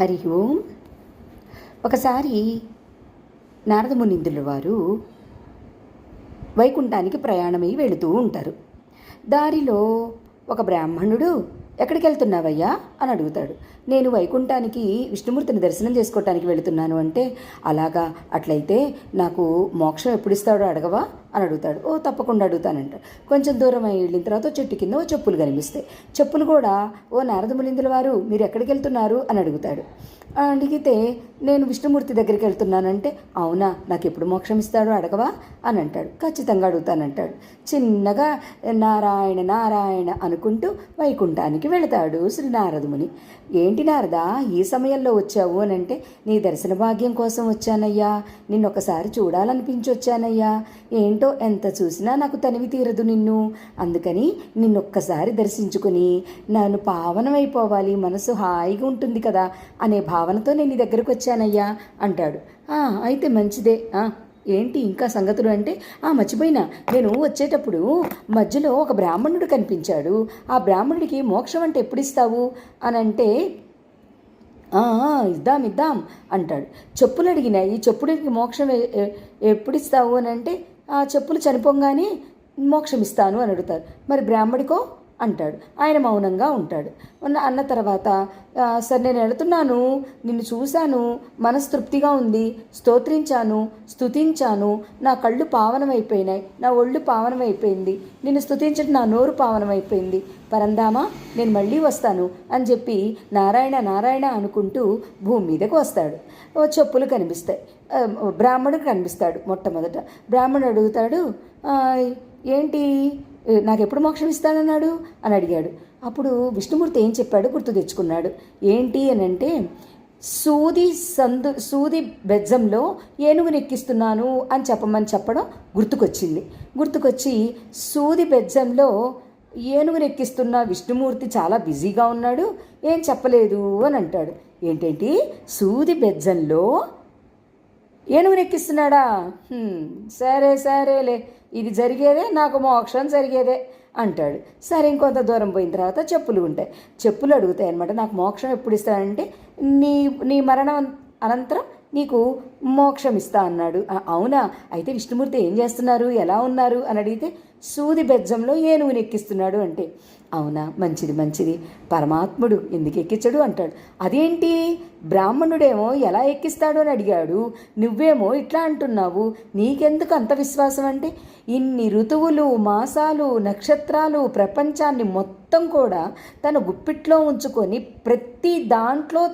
హరి ఓం. ఒకసారి నారదమునిందుల వారు వైకుంఠానికి ప్రయాణమై వెళుతూ ఉంటారు. దారిలో ఒక బ్రాహ్మణుడు ఎక్కడికి వెళ్తున్నావయ్యా? అని అడుగుతాడు. నేను వైకుంఠానికి విష్ణుమూర్తిని దర్శనం చేసుకోవటానికి వెళుతున్నాను అంటే అలాగా? అట్లయితే నాకు మోక్షం ఎప్పుడు ఇస్తాడో అడగవా? అని అడుగుతాడు. ఓ తప్పకుండా అడుగుతానంటాడు కొంచెం దూరం అయి వెళ్ళిన తర్వాత చెట్టు కింద ఓ చెప్పులు కనిపిస్తాయి. చెప్పులు కూడా ఓ నారదములిందుల వారు మీరు ఎక్కడికి వెళ్తున్నారు? అని అడుగుతాడు. అడిగితే నేను విష్ణుమూర్తి దగ్గరికి వెళ్తున్నానంటే అవునా నాకు ఎప్పుడు మోక్షం ఇస్తాడో అడగవా? అని అంటాడు. ఖచ్చితంగా అడుగుతానంటాడు చిన్నగా నారాయణ నారాయణ అనుకుంటూ వైకుంఠానికి వెళతాడు శ్రీ నారదముని ఏంటి నారదా ఈ సమయంలో వచ్చావు? అని అంటే నీ దర్శన భాగ్యం కోసం వచ్చానయ్యా. నిన్నొకసారి చూడాలనిపించి వచ్చానయ్యా. ఏంటి ఎంత చూసినా నాకు తనివి తీరదు నిన్ను. అందుకని నిన్నొక్కసారి దర్శించుకుని నన్ను పావనమైపోవాలి మనసు హాయిగా ఉంటుంది కదా అనే భావనతో నేను నీ దగ్గరకు వచ్చానయ్యా అంటాడు. "ఆ, అయితే మంచిదే. ఆ, ఏంటి ఇంకా సంగతులు అంటే ఆ మర్చిపోయినా. నేను వచ్చేటప్పుడు మధ్యలో ఒక బ్రాహ్మణుడు కనిపించాడు. ఆ బ్రాహ్మణుడికి మోక్షం అంటే ఎప్పుడు ఇస్తావు అని అంటే ఇద్దాం ఇద్దాం అంటాడు. చెప్పులు అడిగినాయి చెప్పుడికి మోక్షం ఎప్పుడు ఇస్తావు అని అంటే ఆ చెప్పులు చనిపోగానే మోక్షమిస్తాను అని అడుగుతారు. మరి బ్రాహ్మడికో అంటాడు. ఆయన మౌనంగా ఉంటాడు. ఉన్న అన్న తర్వాత సార్ సరే నేను వెళుతున్నాను. నిన్ను చూశాను. మనస్తృప్తిగా ఉంది. స్తోత్రించాను. స్థుతించాను నా కళ్ళు పావనమైపోయినాయి. నా ఒళ్ళు పావనమైపోయింది. నిన్ను స్థుతించడం నా నోరు పావనమైపోయింది. పరందామా నేను మళ్ళీ వస్తాను అని చెప్పి నారాయణ నారాయణ అనుకుంటూ భూమి మీదకు వస్తాడు. ఓ చెప్పులు కనిపిస్తాయి. బ్రాహ్మణుడు కనిపిస్తాడు మొట్టమొదట. బ్రాహ్మణుడు అడుగుతాడు ఏంటి? నాకు ఎప్పుడు మోక్షం ఇస్తానన్నాడు? అని అడిగాడు. అప్పుడు విష్ణుమూర్తి ఏం చెప్పాడు గుర్తు తెచ్చుకున్నాడు. ఏంటి అని అంటే సూది సందు సూది బెజ్జంలో ఏనుగుని ఎక్కిస్తున్నాను అని చెప్పమని చెప్పడం గుర్తుకొచ్చింది. గుర్తుకొచ్చి సూది బెజ్జంలో ఏనుగుని ఎక్కిస్తున్న విష్ణుమూర్తి చాలా బిజీగా ఉన్నాడు ఏం చెప్పలేదు అని అంటాడు. ఏంటేంటి? సూది బెజ్జంలో ఏనుగు ఎక్కిస్తున్నాడా సరే సరేలే. ఇది జరిగేదే నాకు మోక్షం జరిగేదే అంటాడు. సరే ఇంకొంత దూరం పోయిన తర్వాత చెప్పులు ఉంటాయి. చెప్పులు అడుగుతాయి అనమాట నాకు మోక్షం ఎప్పుడు ఇస్తానంటే నీ నీ మరణం అనంతరం నీకు మోక్షం ఇస్తా అన్నాడు అవునా? అయితే విష్ణుమూర్తి ఏం చేస్తున్నారు? ఎలా ఉన్నారు? అని అడిగితే సూది బెజ్జంలో ఏనుగుని ఎక్కిస్తున్నాడు అంటే అవునా? మంచిది మంచిది. పరమాత్ముడు ఎందుకు ఎక్కించడు? అంటాడు. అదేంటి? బ్రాహ్మణుడేమో ఎలా ఎక్కిస్తాడు? అని అడిగాడు. నువ్వేమో ఇట్లా అంటున్నావు. నీకెందుకు అంత విశ్వాసం? అంటే ఇన్ని ఋతువులు మాసాలు నక్షత్రాలు ప్రపంచాన్ని మొత్తం కూడా తన గుప్పిట్లో ఉంచుకొని ప్రతి దాంట్లో